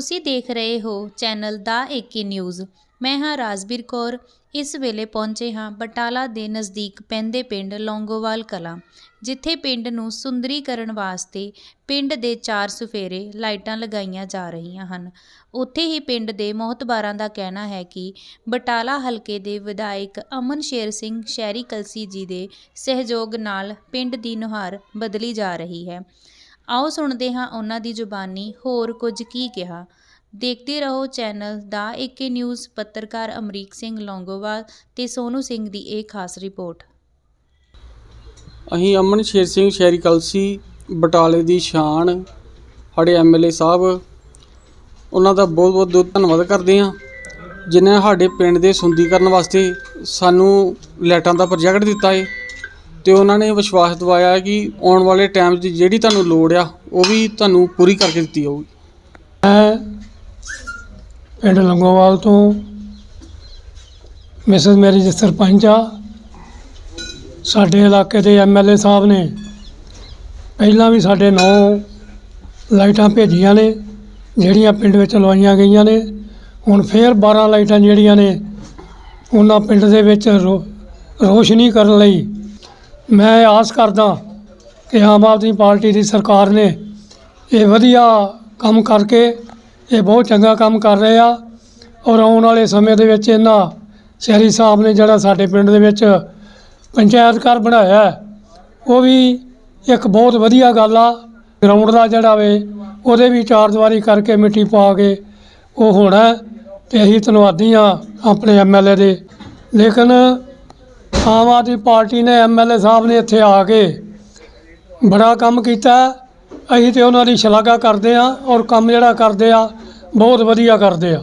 ਤੁਸੀਂ ਦੇਖ ਰਹੇ ਹੋ ਚੈਨਲ ਦਾ ਏਕੇ ਨਿਊਜ਼ ਮੈਂ ਹਾਂ ਰਾਜਵੀਰ ਕੌਰ। ਇਸ ਵੇਲੇ ਪਹੁੰਚੇ ਹਾਂ ਬਟਾਲਾ ਦੇ ਨਜ਼ਦੀਕ ਪੈਂਦੇ ਪਿੰਡ ਲੌਂਗੋਵਾਲ ਕਲਾਂ, ਜਿੱਥੇ ਪਿੰਡ ਨੂੰ ਸੁੰਦਰੀਕਰਨ ਵਾਸਤੇ ਪਿੰਡ ਦੇ ਚਾਰ ਸੁਫੇਰੇ ਲਾਈਟਾਂ ਲਗਾਈਆਂ ਜਾ ਰਹੀਆਂ ਹਨ। ਉੱਥੇ ਹੀ ਪਿੰਡ ਦੇ ਮੋਹਤਬਾਰਾਂ ਦਾ ਕਹਿਣਾ ਹੈ ਕਿ ਬਟਾਲਾ ਹਲਕੇ ਦੇ ਵਿਧਾਇਕ ਅਮਨ ਸ਼ੇਰ ਸਿੰਘ ਸ਼ਹਿਰੀ ਕਲਸੀ ਜੀ ਦੇ ਸਹਿਯੋਗ ਨਾਲ ਪਿੰਡ ਦੀ ਨੁਹਾਰ ਬਦਲੀ ਜਾ ਰਹੀ ਹੈ। ਆਓ ਸੁਣਦੇ ਹਾਂ ਉਹਨਾਂ ਦੀ ਜ਼ੁਬਾਨੀ, ਹੋਰ ਕੁਝ ਕੀ ਕਿਹਾ। ਦੇਖਦੇ ਰਹੋ ਚੈਨਲ ਦਾ ਏਕੇ ਨਿਊਜ਼ ਪੱਤਰਕਾਰ ਅਮਰੀਕ ਸਿੰਘ ਲੌਂਗੋਵਾਲ ਤੇ ਸੋਨੂ ਸਿੰਘ ਦੀ ਇਹ ਖਾਸ ਰਿਪੋਰਟ। ਅਸੀਂ ਅਮਨ ਸ਼ੇਰ ਸਿੰਘ ਸ਼ਹਿਰੀ ਕਲਸੀ, ਬਟਾਲੇ ਦੀ ਸ਼ਾਨ, ਸਾਡੇ ਐਮਐਲਏ ਸਾਹਿਬ, ਉਹਨਾਂ ਦਾ ਬਹੁਤ ਬਹੁਤ ਧੰਨਵਾਦ ਕਰਦੇ ਹਾਂ, ਜਿਨ੍ਹਾਂ ਸਾਡੇ ਪਿੰਡ ਦੇ ਸੁੰਦੀਕਰਨ ਵਾਸਤੇ ਸਾਨੂੰ ਲਾਈਟਾਂ ਦਾ ਪ੍ਰੋਜੈਕਟ ਦਿੱਤਾ ਹੈ ਤੇ ਉਹਨਾਂ ਨੇ ਵਿਸ਼ਵਾਸ ਦਿਵਾਇਆ ਕਿ ਆਉਣ ਵਾਲੇ ਟਾਈਮ 'ਚ ਜਿਹੜੀ ਤੁਹਾਨੂੰ ਲੋੜ ਆ, ਉਹ ਵੀ ਤੁਹਾਨੂੰ ਪੂਰੀ ਕਰਕੇ ਦਿੱਤੀ ਜਾਊਗੀ। ਮੈਂ ਪਿੰਡ ਲੰਗੋਵਾਲ ਤੋਂ ਮਿਸਿਸ ਮੈਰੀ ਜੀ ਸਰਪੰਚ ਆ। ਸਾਡੇ ਇਲਾਕੇ ਦੇ ਐਮਐਲਏ ਸਾਹਿਬ ਨੇ ਪਹਿਲਾਂ ਵੀ ਸਾਡੇ ਨੌ ਲਾਈਟਾਂ ਭੇਜੀਆਂ ਨੇ, ਜਿਹੜੀਆਂ ਪਿੰਡ ਵਿੱਚ ਲਵਾਈਆਂ ਗਈਆਂ ਨੇ। ਹੁਣ ਫੇਰ 12 ਲਾਈਟਾਂ ਜਿਹੜੀਆਂ ਨੇ, ਉਹਨਾਂ ਪਿੰਡ ਦੇ ਵਿੱਚ ਰੋ- ਰੋਸ਼ਨੀ ਕਰਨ ਲਈ ਮੈਂ ਆਸ ਕਰਦਾ ਕਿ ਆਮ ਆਦਮੀ ਪਾਰਟੀ ਦੀ ਸਰਕਾਰ ਨੇ ਇਹ ਵਧੀਆ ਕੰਮ ਕਰਕੇ ਇਹ ਬਹੁਤ ਚੰਗਾ ਕੰਮ ਕਰ ਰਹੇ ਆ ਔਰ ਆਉਣ ਵਾਲੇ ਸਮੇਂ ਦੇ ਵਿੱਚ ਇਹਨਾਂ ਸ਼ਹਿਰੀ ਸਾਹਿਬ ਨੇ ਜਿਹੜਾ ਸਾਡੇ ਪਿੰਡ ਦੇ ਵਿੱਚ ਪੰਚਾਇਤ ਘਰ ਬਣਾਇਆ ਉਹ ਵੀ ਇੱਕ ਬਹੁਤ ਵਧੀਆ ਗੱਲ ਆ। ਗਰਾਊਂਡ ਦਾ ਜਿਹੜਾ ਵੇ, ਉਹਦੇ ਵੀ ਚਾਰ ਦੀਵਾਰੀ ਕਰਕੇ ਮਿੱਟੀ ਪਾ ਕੇ ਉਹ ਹੋਣਾ ਹੈ ਤੇ ਅਸੀਂ ਧੰਨਵਾਦੀ ਆ ਆਪਣੇ ਐਮਐਲਏ ਦੇ। ਲੇਕਿਨ ਆਮ ਆਦਮੀ ਪਾਰਟੀ ਨੇ ਐਮਐਲਏ ਸਾਹਿਬ ਨੇ ਇੱਥੇ ਆ ਕੇ ਬੜਾ ਕੰਮ ਕੀਤਾ। ਅਸੀਂ ਤੇ ਉਹਨਾਂ ਦੀ ਸ਼ਲਾਘਾ ਕਰਦੇ ਆ ਔਰ ਕੰਮ ਜਿਹੜਾ ਕਰਦੇ ਆ ਬਹੁਤ ਵਧੀਆ ਕਰਦੇ ਆ